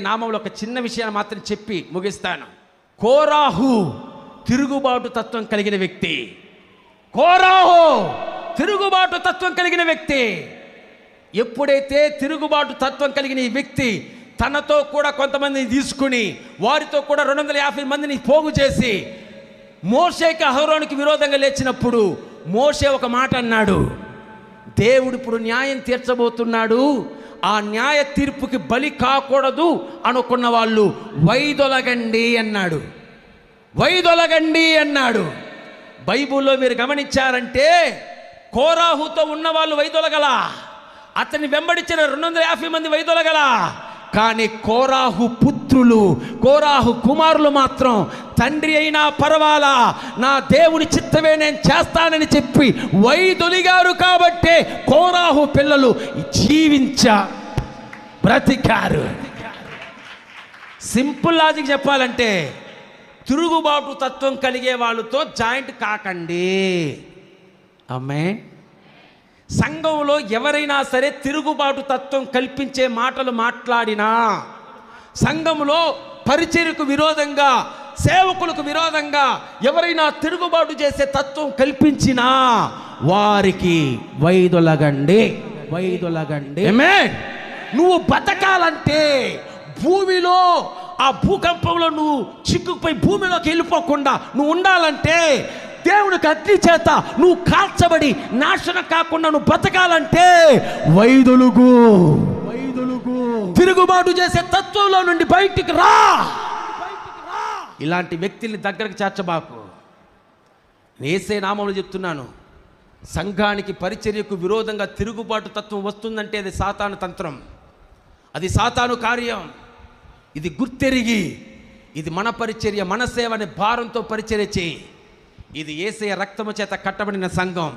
నామంలో ఒక చిన్న విషయాన్ని మాత్రం చెప్పి ముగిస్తాను. కోరాహు తిరుగుబాటు తత్వం కలిగిన వ్యక్తి. కోరాహు తిరుగుబాటు తత్వం కలిగిన వ్యక్తి. ఎప్పుడైతే తిరుగుబాటు తత్వం కలిగిన ఈ వ్యక్తి తనతో కూడా కొంతమందిని తీసుకుని వారితో కూడా రెండు వందల యాభై మందిని పోగు చేసి మోషేకి అహరోనికి విరోధంగా లేచినప్పుడు మోషే ఒక మాట అన్నాడు. దేవుడు ఇప్పుడు న్యాయం తీర్చబోతున్నాడు. ఆ న్యాయ తీర్పుకి బలి కాకూడదు అనుకున్న వాళ్ళు వైదొలగండి అన్నాడు. వైదొలగండి అన్నాడు. బైబుల్లో మీరు గమనించారంటే కోరాహుతో ఉన్నవాళ్ళు వైదొలగల అతన్ని వెంబడించిన రెండు వందల యాభై మంది వైదొలగల కానీ కోరాహు పుత్రులు కోరాహు కుమారులు మాత్రం తండ్రి అయినా పర్వాలా? నా దేవుని చిత్తమే నేను చేస్తానని చెప్పి వైదొలిగారు కాబట్టే కోరాహు పిల్లలు జీవించ బ్రతికారు. సింపుల్ లాజిక్ చెప్పాలంటే తిరుగుబాటు తత్వం కలిగే వాళ్ళతో జాయింట్ కాకండి. అమ్మే సంఘంలో ఎవరైనా సరే తిరుగుబాటు తత్వం కల్పించే మాటలు మాట్లాడినా సంఘంలో పరిచర్యకు విరోధంగా సేవకులకు విరోధంగా ఎవరైనా తిరుగుబాటు చేసే తత్వం కల్పించినా వారికి వైదొలగండి. వైదొలగండి. నువ్వు బతకాలంటే భూమిలో ఆ భూకంపంలో నువ్వు చిక్కుకుపోయి భూమిలోకి వెళ్ళిపోకుండా నువ్వు ఉండాలంటే దేవునికి అగ్ని చేత నువ్వు కాల్చబడి నాశనం కాకుండా నువ్వు బతకాలంటే వైదొలుగు. వైదొలుగు. తిరుగుబాటు చేసే తత్వంలో నుండి బయటికి రా. ఇలాంటి వ్యక్తుల్ని దగ్గరకు చేర్చబాకు నేసే నామంలో చెప్తున్నాను సంఘానికి పరిచర్యకు విరోధంగా తిరుగుబాటు తత్వం వస్తుందంటే అది సాతాను తంత్రం. అది సాతాను కార్యం. ఇది గుర్తెరిగి ఇది మన పరిచర్య మన సేవ అనే భారంతో పరిచర్య చేయి. ఇది ఏసయ రక్తము చేత కట్టబడిన సంఘం.